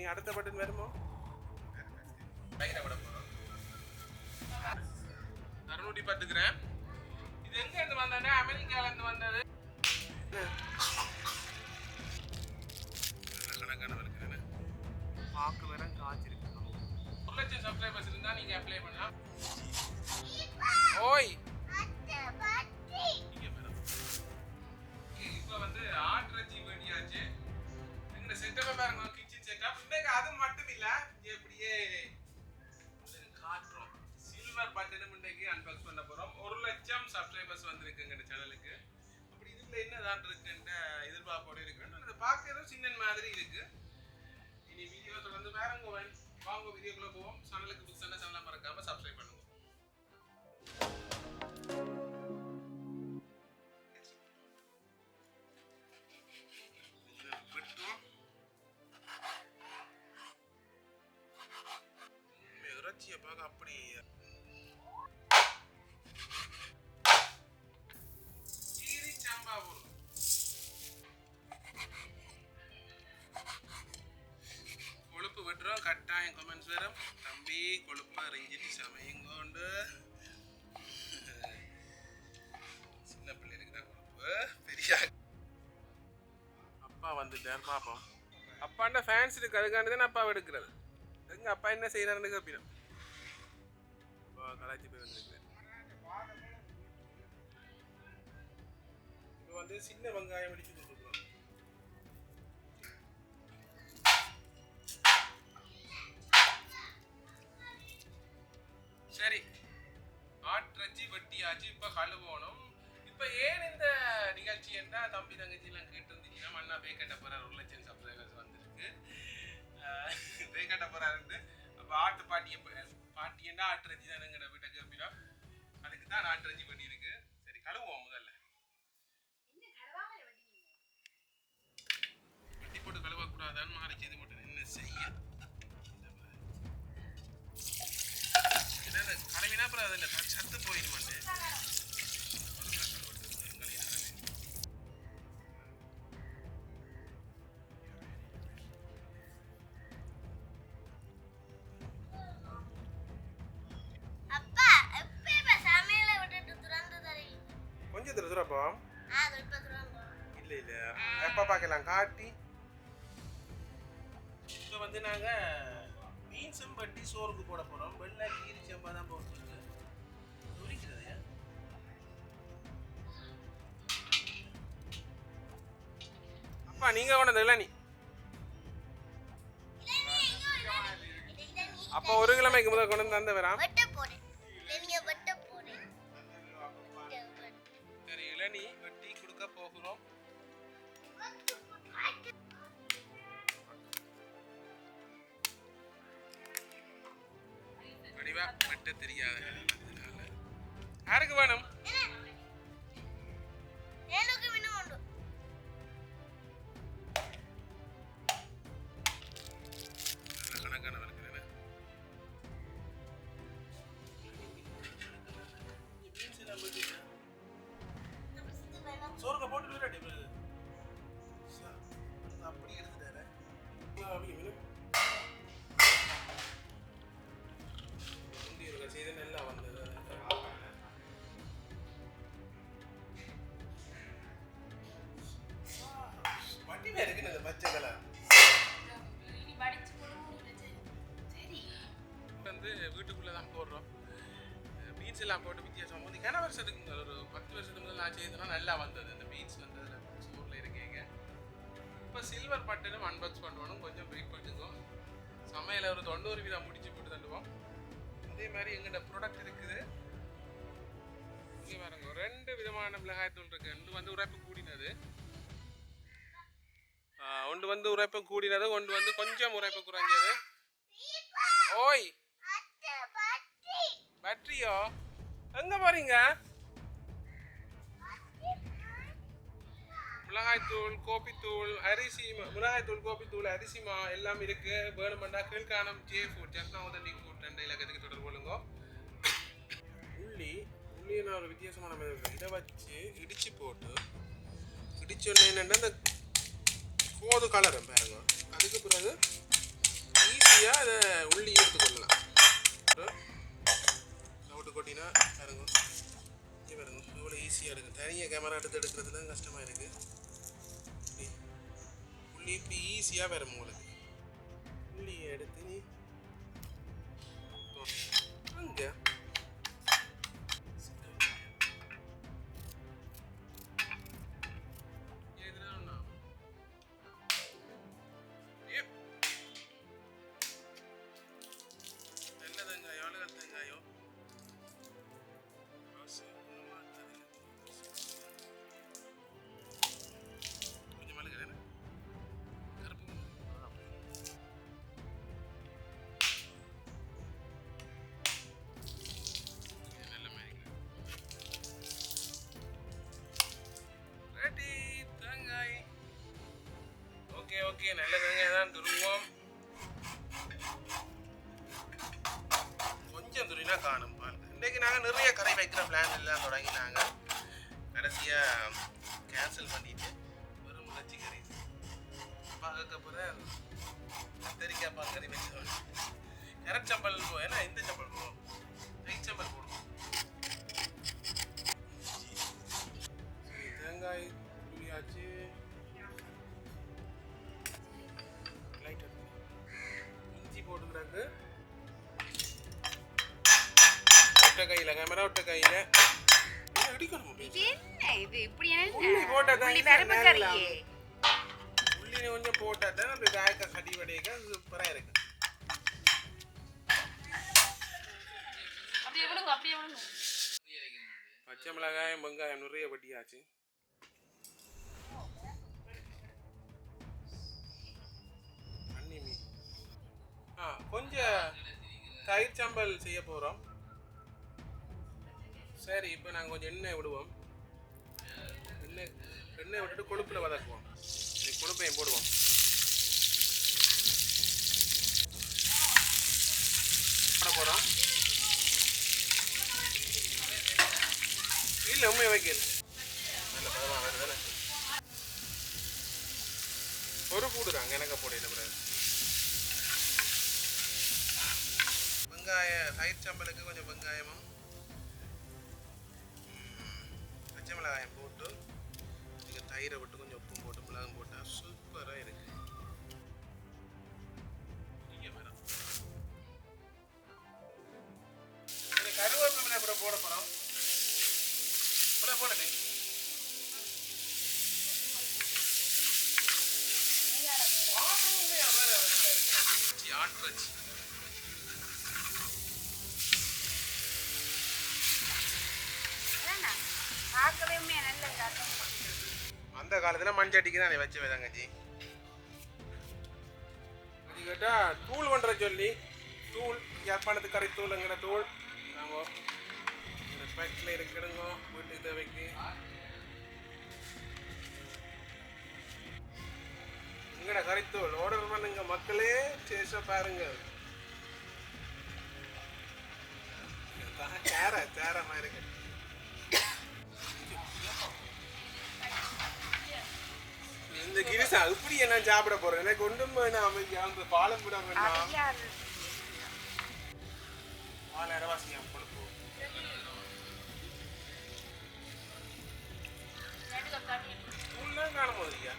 இனி அடுத்த பட்டன் வருமோ அறுநூற்றி பத்து கிராம் இது எங்க இருந்து வந்தது? அமெரிக்கால இருந்து வந்தது. பார்க்க வேற காய்ச்சிருக்கணும் ஒரு லட்சம் சப்ஸ்கிரைபர்ஸ் இருந்தா நீங்க அப்ளை பண்ணலாம். ஓய்! இப்போ வந்து ஆட்ரஜி வேண்டியாச்சு. இந்த செட்டப்பை பாருங்க. வந்திருக்குங்க இந்த சேனலுக்கு அப்படி இதுல என்னதான் இருக்குன்ற எதிர்பார்ப்போடு இருக்குன்னு அதை பார்க்கறது சின்ன மாதிரி இருக்கு. இனி வீடியோ தொடர்ந்து வேற வேறங்க வாங்க வீடியோக்குள்ள போவோம். சேனலுக்கு புதுசான சேனலாக மறக்காம சப்ஸ்கிரைப் பண்ணுங்க. அப்பா வந்துட்டார் பாப்போம். அப்பாண்ட ஃபேன்ஸ் இருக்கு அதுக்காண்டி தான் அப்பா எடுக்கிறது. எங்க அப்பா என்ன செய்யறாருன்னு கேப்பிடும். இப்போ கலாச்சி போய் வந்துருக்கிறேன் இப்போ வந்து சின்ன வெங்காயம் அடிச்சு என்றா தம்பி தங்கச்சி எல்லாம் கேட்டு இருந்துச்சுன்னா மண்ணா பேக்கட்ட போறார். ஒரு லட்சம் சப்ஸ்கிரைபர்ஸ் வந்திருக்கு. பேக்கட்ட போறாருன்னு. அப்போ ஆட்டு பாட்டியை பாட்டி என்ன ஆட்டுறச்சி தானுங்கிற வீட்டை கேட்பிடும் அதுக்கு தான் ஆட்டுறச்சி பண்ணியிருக்கு. சரி கழுவுவோம் முதல்ல. வெட்டி போட்டு கழுவக்கூடாதான்னு மாறி செய்து போட்டு என்ன செய்ய? கழுவினா அப்புறம் அதில் சத்து போயிடுமாண்டு காட்டி இப்போ வந்து நாங்கள் பீன்ஸும் பட்டி சோறுக்கு போட போகிறோம் வெள்ளை கீரி செம்பா தான் போட்டுருக்கு துரிக்கிறது அப்பா நீங்கள் கொண்டது இல்லை நீ. அப்போ ஒரு கிழமைக்கு முதல் கொண்டு வந்து தந்து வரான் சரி இளநீ வெட்டி கொடுக்க போகிறோம். வடிவா தெரியாத அதனால. யாருக்கு வேணும் பீன்ஸ் எல்லாம் போட்டு வித்தியாசம் வந்து கன வருஷத்துக்கு முதல் ஒரு பத்து வருஷத்துக்கு முதல் நான் செய்ததுனா நல்லா வந்தது. இந்த பீன்ஸ் வந்ததுல சோறில் இருக்கீங்க. இப்போ சில்வர் பட்டனும் அன்பாக்ஸ் பண்ணுவோம் கொஞ்சம் வெயிட் பண்ணிக்கோ சமையல ஒரு தொண்ணூறு வீதம் முடிச்சு போட்டு தள்ளுவோம். அதே மாதிரி எங்கிட்ட ப்ராடக்ட் இருக்குது. இங்கே பாருங்க ரெண்டு விதமான மிளகாய்த்தூள் இருக்கு. ஒன்று வந்து உரைப்பு கூடினது. ஒன்று வந்து உரைப்பு கூடினது ஒன்று வந்து கொஞ்சம் உரைப்பு குறைஞ்சது. ஓய்! பேட்டரியோ எங்க போறீங்க? மிளகாய்த்தூள் கோபித்தூள் அரிசி மிளகாய்த்தூள் கோபித்தூள் அரிசி மா எல்லாம் இருக்கு. வேணுமெண்டா கீழ்காணம் ஜே ஃபுட் ஜஸ்னா உதவி ஃபுட் ரெண்டு இலக்கத்துக்கு தொடர்பு கொள்ளுங்க. உள்ளி உள்ளி ஒரு வித்தியாசமான மாதிரி இதை வச்சு இடிச்சு போட்டு இடிச்சோடனே என்னென்னா இந்த கோது கலரும் பாருங்க. அதுக்கு பிறகு ஈஸியாக அதை உள்ளி எடுத்துக்கொள்ளலாம். போட்டு கொட்டினா இறங்கும் இங்கே பாருங்க. இவ்வளோ ஈஸியாக இருக்குது தனியாக கேமரா எடுத்து எடுக்கிறதுல கஷ்டமாக இருக்குது புள்ளி இப்படி ஈஸியாக வரும் உங்களுக்கு. புள்ளியை எடுத்து நீ அங்கே. ஓகே நல்ல தேங்காய் தான் துருவோம். கொஞ்சம் துருவினா காணும் பால் இன்றைக்கு நாங்கள் நிறைய கரை வைக்கிற பிளான் எல்லாம் தொடங்கினாங்க. கடைசியாக கேன்சல் பண்ணிட்டு வெறும் முளச்சி கறி. பார்க்க கத்தரிக்காய் கத்திரிக்காய் பால் கறி வச்சு கரெக்ட் சம்பல் ஏன்னா இந்த சம்பல் போவோம் ரைட் சம்பல் போடுவோம். தேங்காய் துணியாச்சு. ஒட்ட கையில் அடிக்கணும் இது என்ன இது? இப்படி உள்ளி என்ன போட்டா தான் உள்ளி கொஞ்சம் போட்டால் தான் நம்ம காய்க்க கடி வடைக்க சூப்பராக இருக்கு. அப்படியே விடுங்க அப்படியே விடுங்க பச்சை மிளகாயம் வெங்காயம் நிறைய வட்டியாச்சு. கொஞ்சம் தயிர் சம்பல் செய்ய போகிறோம் சரி இப்போ நாங்கள் கொஞ்சம் எண்ணெய் விடுவோம். எண்ணெய் எண்ணெய் விட்டுட்டு கொழுப்பில் வதக்குவோம். இது கொழுப்பையும் போடுவோம். போட போகிறோம் இல்லை உண்மையை வைக்கல அந்த காலத்தில் மண்சட்டிக்கு தான் வச்ச தங்கச்சி அது கேட்டால் தூள் பண்ணுற சொல்லி தூள் யாழ்ப்பாணத்து கறி தூளுங்கிற தூள் நாங்கள் இந்த பேக்கில் இருக்கிறோங்க வீட்டுக்கு தேவைக்கு. உங்களோட கறித்தூள் ஆர்டர் பண்ணுங்க மக்களே டேஸ்டாக பாருங்க சேர சேரமா இருக்கு இந்த கிரிசா இப்படி என்ன சாப்பிட போறேன்? எனக்கு ஒன்றும் வேணாம் அமைதியா. அந்த பாலம் வேணாம் அடியாரு பால் அரவாசி கொழுப்பு தூள்லாம் காண போதில்லையா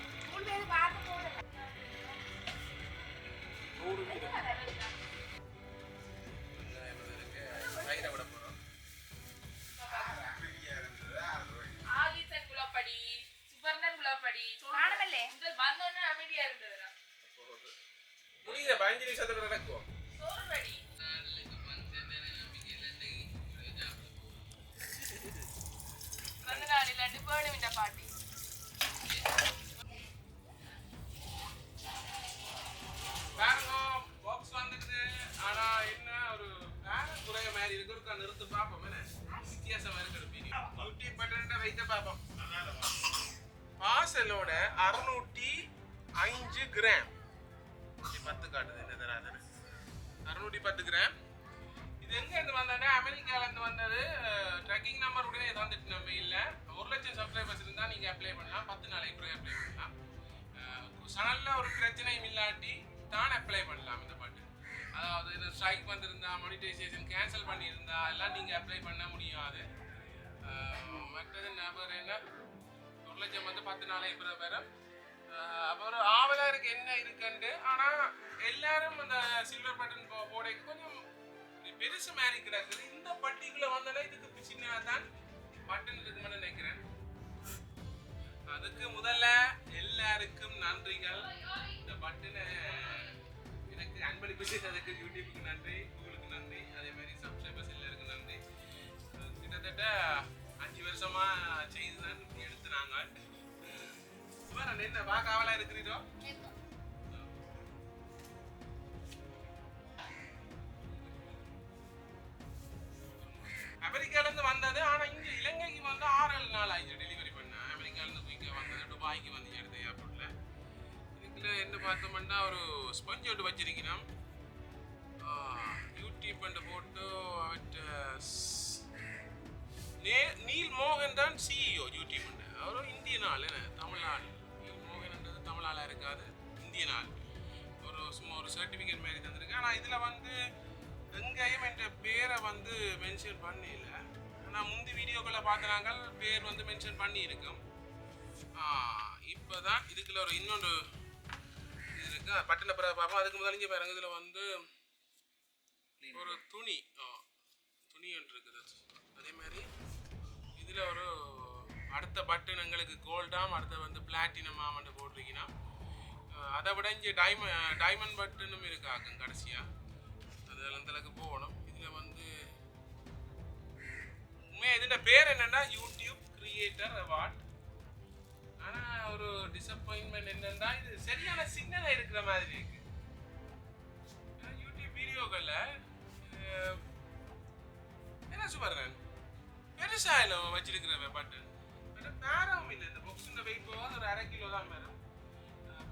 அறுநூற்றி அஞ்சு கிராம். நூற்றி பத்து காட்டுது என்ன தராது அறுநூற்றி பத்து கிராம். இது எங்க இருந்து வந்தானே அமெரிக்கால இருந்து வந்தது. ட்ரக்கிங் நம்பர் உடனே தந்துட்டு நம்ம இல்லை ஒரு லட்சம் சப்ஸ்கிரைபர்ஸ் இருந்தால் நீங்கள் அப்ளை பண்ணலாம். பத்து நாளைக்கு கூட அப்ளை பண்ணலாம். சனல்ல ஒரு பிரச்சனையும் இல்லாட்டி தான் அப்ளை பண்ணலாம் இந்த பாட்டு. அதாவது இந்த ஸ்ட்ரைக் வந்திருந்தா மானிட்டைசேஷன் கேன்சல் பண்ணியிருந்தா எல்லாம் நீங்கள் அப்ளை பண்ண முடியாது. மற்றது நபர் என்ன? ஒரு லட்சம் வந்து பத்து நாளைக்கு பிறகு வரும் ஆவலா அப்புறம் என்ன இருக்குண்டு ஆனால் எல்லாரும் அந்த சில்வர் பட்டன் போ போடைக்கு கொஞ்சம் பெருசு மாதிரி கிடக்குது. இந்த பட்டிக்குள்ள வந்தாலே இதுக்கு சின்னதாக தான் பட்டன் இருக்குன்னு நினைக்கிறேன். அதுக்கு முதல்ல எல்லாருக்கும் நன்றிகள். இந்த பட்டனை எனக்கு அன்பளிப்பு செய்ததுக்கு யூடியூபுக்கு நன்றி உங்களுக்கு நன்றி அதே மாதிரி சப்ஸ்கிரைபர்ஸ் எல்லாருக்கும் நன்றி. கிட்டத்தட்ட அஞ்சு வருஷமா செய்து தான் எடுத்து நாங்கள் வேற என்ன பார்க்க ஆவலா இருக்கிறீரோ? அமெரிக்கால இருந்து வந்தது ஆனா இங்க இலங்கைக்கு வந்து ஆறு ஏழு நாள் ஆயிடுச்சு டெலிவரி பண்ண. அமெரிக்கால இருந்து குயிக்க வந்தது துபாய்க்கு வந்து எடுத்த ஏர்போர்ட்ல இதுக்குள்ள என்ன பார்த்தோம்னா ஒரு ஸ்பஞ்ச் ஒட்டு வச்சிருக்கிறோம். யூடியூப் அண்ட் போட்டு அவற்ற நே- நீல் மோகன் தான் சிஇஓ யூடியூப் அவரும் இந்தியன் நாள் என்ன தமிழால் இருக்காது. இந்தியனால். ஒரு சும்மா ஒரு சர்டிஃபிகேட் மாதிரி தந்திருக்கு. ஆனால் இதில் வந்து எங்கேயும் என்ற பேரை வந்து மென்ஷன் பண்ணல. ஆனால் முந்தி வீடியோக்களை பார்க்குறாங்க பேர் வந்து மென்ஷன் பண்ணியிருக்கும். இப்போ தான் இதுக்குள்ள ஒரு இன்னொன்று இது இருக்கு. பட்டின பிற பார்ப்போம். அதுக்கு முதல்ல இங்கே பாருங்க. இதில் வந்து ஒரு துணி. ஆ, துணி ஒன்று இருக்குது. அதே மாதிரி இதில் ஒரு அடுத்த பட்டன் எங்களுக்கு கோல்டாம் அடுத்த வந்து பிளாட்டினம் ஆமன்ட்டு போட்டிருக்கீங்கன்னா அதை விட இங்கே டைம டைமண்ட் பட்டனும் இருக்காக்கும் கடைசியாக அது அந்தளவுக்கு போகணும். இதில் வந்து உண்மையாக இதில் பேர் என்னென்னா யூடியூப் கிரியேட்டர் அவார்ட் ஆனால் ஒரு டிசப்பாயின்மெண்ட் என்னன்னா இது சரியான சிக்னலாக இருக்கிற மாதிரி இருக்கு. யூடியூப் வீடியோக்களில் என்ன சுபர்ணன் பெருசாக இல்லை வச்சிருக்கிறவன் பட்டன் ஒரு தான் மேடம்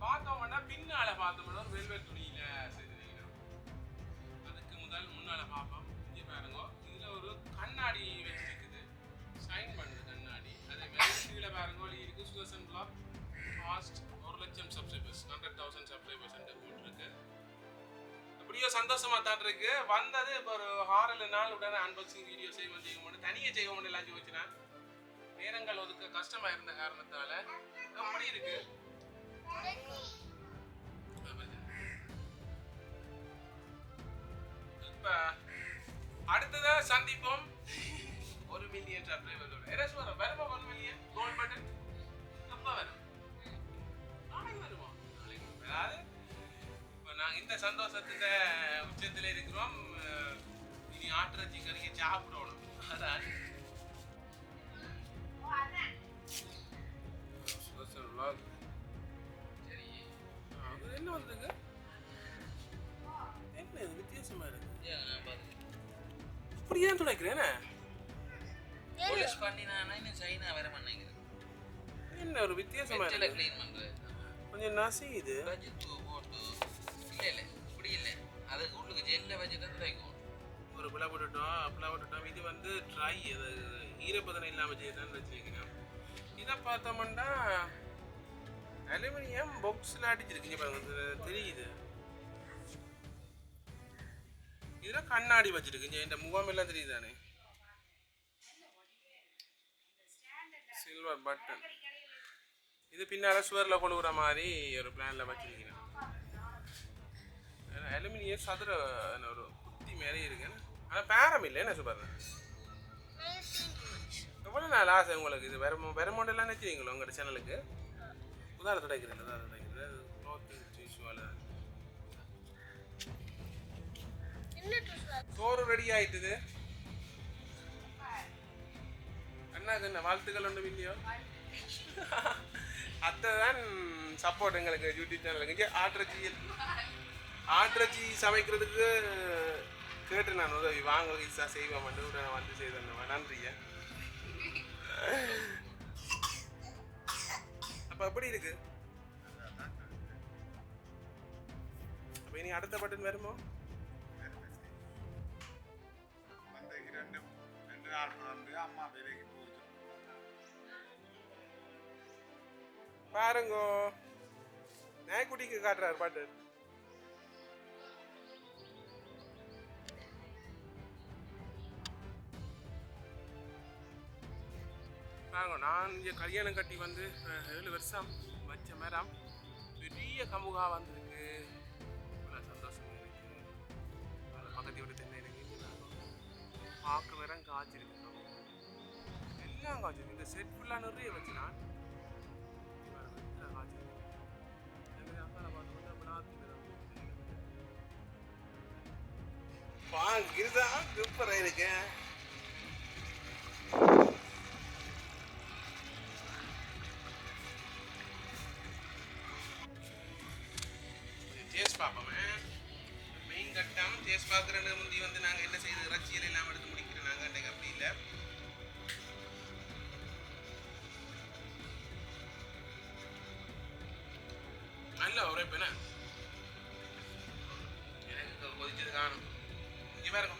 பார்த்தோம்னா பின்னால பார்த்தோம்னா ஒரு வெல்வெட் துணியில செய்திருக்கிறோம் அதுக்கு முதல் முன்னால பார்ப்போம். இங்கே பாருங்க இதுல ஒரு கண்ணாடி வச்சிருக்குது ஷைன் பண்ணுது கண்ணாடி. அதே மாதிரி கீழே பாருங்க இருக்கு சுதர்சன் பிளாக் ஃபாஸ்ட் ஒரு லட்சம் சப்ஸ்கிரைபர்ஸ் ஹண்ட்ரட் தௌசண்ட் சப்ஸ்கிரைபர்ஸ் போட்டிருக்கு அப்படியோ சந்தோஷமா தான் இருக்கு. வந்தது இப்போ ஒரு ஆறு நாள் உடனே அன்பாக்சிங் வீடியோ செய்ய செய்ய முடியும் தனியாக செய்ய முடியல எல்லாம் வச்சுனா நேரங்கள் ஒதுக்க கஷ்டமா இருந்த காரணத்தால எப்படி இருக்கு. இப்ப அடுத்ததா சந்திப்போம். ஒரு மில்லியன் சப்ஸ்கிரைபர்களோட எரஸ் வரும் வருமா ஒரு மில்லியன் கோல் பட்டன் எப்ப வரும் நாளைக்கு வருமா? நாளைக்கு வரும். அதாவது இப்போ நாங்கள் இந்த சந்தோஷத்தை உச்சத்தில் இருக்கிறோம். இனி ஆட்டுற கறியை சாப்பிடணும். அதான். அது என்ன வந்ததுங்க என்ன இது? வித்தியாசமா இருக்கு. இப்படி ஏன் துடைக்கிறேன் போலீஸ் பண்ணினானா இன்னும் சைனா வர மாட்டேங்குது என்ன ஒரு வித்தியாசமா இருக்கு? க்ளீன் பண்றது. கொஞ்சம் நசி இது வச்சு தூ போட்டு இல்ல இல்ல இப்படி இல்ல. அதுக்கு உள்ளுக்கு ஜெல்ல வச்சு தான் துடைக்கும் ஒரு பிள்ளை போட்டுட்டோம் பிள்ளை போட்டுட்டோம். இது வந்து ட்ரை அது ஈரப்பதனம் இல்லாமல் செய்யறதுன்னு வச்சுருக்கிறோம் இதை பார்த்தோம்னா அலுமினியம் பாக்ஸில் அடிச்சிருக்கீங்க பாருங்க தெரியுது. இதில் கண்ணாடி வச்சிருக்கீங்க இந்த முகம் எல்லாம் தெரியுதானே? சில்வர் பட்டன் இது பின்னால் சுவரில் கொழுகுற மாதிரி ஒரு பிளானில் வச்சிருக்கீங்க. அலுமினியம் சதுர ஒரு குத்தி மாதிரி இருக்கு ஆனால் பேரம் இல்லை என்ன சொல்லுறேன் எவ்வளோ நாள் ஆசை உங்களுக்கு இது? வேற வேற மாடல்லாம் நினைக்கிறீங்களோ உங்களோட சேனலுக்கு உதாரணம் கிடைக்கிறேன் உதாரணம் கிடைக்கிறது க்ளோத்திங் டிஷ்யூவில் சோறு ரெடி ஆயிட்டுது. அண்ணாக்கு என்ன வாழ்த்துக்கள் ஒன்றும் இல்லையோ? அத்தை தான் சப்போர்ட் எங்களுக்கு யூடியூப் சேனலுக்கு இங்கே ஆட்டிறச்சி ஆட்டிறச்சி சமைக்கிறதுக்கு கேட்டு நான் உதவி. வாங்க செய்வேன் மட்டும் உடனே வந்து செய்தேன். நன்றியா. அப்போ எப்படி இருக்கு? அப்போ இனி அடுத்த பட்டன் வருமோ? ரெண்டு ரெண்டு நாள் வந்து அம்மா வேலைக்கு போயிட்டு பாருங்கோ. நாய்க்குட்டிக்கு காட்டுறாரு பட்டன் பாருங்க நான் இங்கே கல்யாணம் கட்டி வந்து ஏழு வருஷம் வச்ச மேடம் பெரிய கமுகா வந்திருக்கு இவ்வளோ சந்தோஷமாக இருக்குது அதில் பக்கத்து வீட்டு தென்னை இருக்கு பார்க்க வேற காய்ச்சிருக்கு. எல்லாம் காய்ச்சிருக்கு. இந்த செட் ஃபுல்லாக நிறைய வச்சு நான் இங்க காய்ச்சிருக்கு. பார்த்து பாங்க இதுதான் சூப்பராக இருக்கேன். பார்க்குறது முந்தி வந்து நாங்கள் என்ன செய்யறது இறைச்சியில் எல்லாம் எடுத்து முடிக்கிறோம். நாங்கள் அன்றைக்கு அப்படி இல்லை. நல்ல ஒரே என்ன? எனக்கு கொதிச்சது காணும். இங்கே பாருங்க.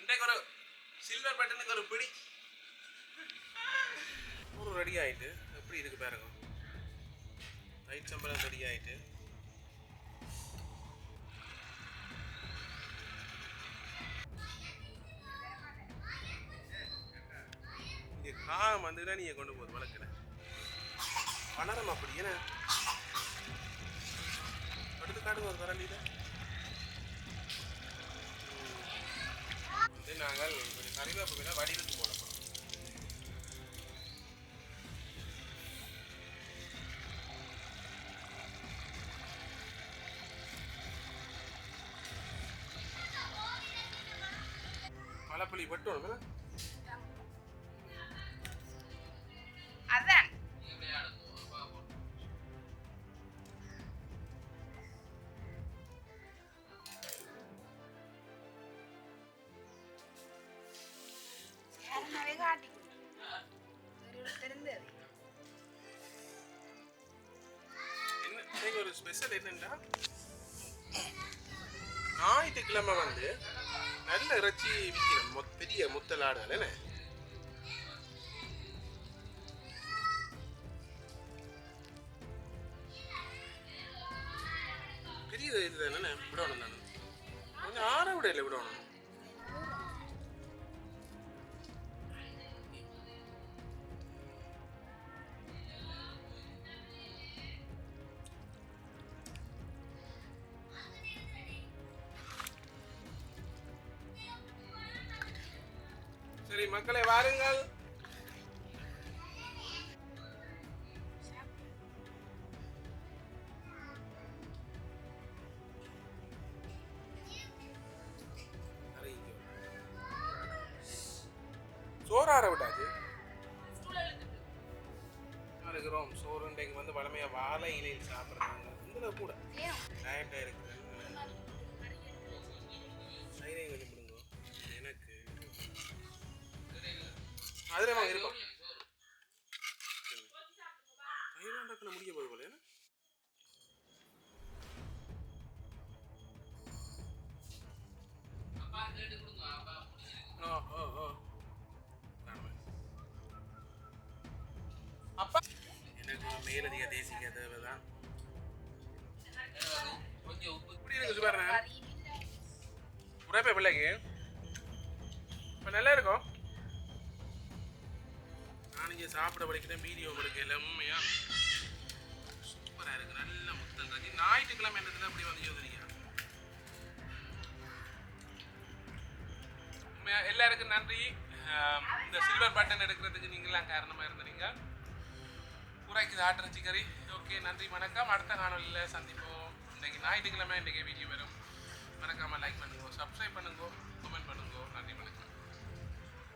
இன்றைக்கு ஒரு சில்வர் பட்டனுக்கு ஒரு பிடி ரெடி ஆகிட்டு எப்படி இருக்கு பாருங்க லைட் சம்பளம் ரெடி ஆயிட்டு இங்க காகம் வந்துதான் நீங்க கொண்டு போகுது வழக்கில். பணரம் அப்படி என்ன அடுத்து காட்டுங்க ஒரு கரண்டியில வந்து நாங்கள் கொஞ்சம் கறிவேப்பிலை வடிவத்து தெரிந்தது என்ன இன்னைக்கு ஒரு ஸ்பெஷல் என்னன்னா ஞாயிற்றுக்கிழமை வந்து நல்ல இறைச்சி விற்கிறோம் மொ பெரிய முத்தல் ஆடுகள் என்ன? பெரிய இது தானே விடணும் நான் கொஞ்சம் ஆற விடையில விடணும். சரி மக்களை வாருங்கள். சோறார விட்டாச்சு இருக்கிறோம் சோறு இன்றைக்கு வந்து வளமையாக வாழை இலையில் சாப்பிட்றாங்க. இதில் கூட டயட்டாக இருக்குது. அதில் வாங்க இருக்கும் முடிய போது போல? அப்பா எனக்கு மேலதிக தேசிக்க தேவை தான் கொஞ்சம் இப்படி இருக்கு பாருங்க உரைப்பை பிள்ளைக்கு. இப்போ நல்லா இருக்கும் சாப்பிட படிக்கிறேன் வீடியோ படிக்கல உண்மையா சூப்பராக இருக்கு நல்ல முத்தல் இருக்கு. ஞாயிற்றுக்கிழமை என்னதுல அப்படி வந்து யோசனையா எல்லாருக்கும் நன்றி. இந்த சில்வர் பட்டன் எடுக்கிறதுக்கு நீங்களாம் காரணமாக இருந்தீங்க. குறைக்குது ஆட்டிறச்சி கறி ஓகே நன்றி வணக்கம். அடுத்த காணொலியில் சந்திப்போம். இன்றைக்கி ஞாயிற்றுக்கிழமை இன்றைக்கி வீடியோ வரும். மறக்காமல் லைக் பண்ணுங்க சப்ஸ்கிரைப் பண்ணுங்க.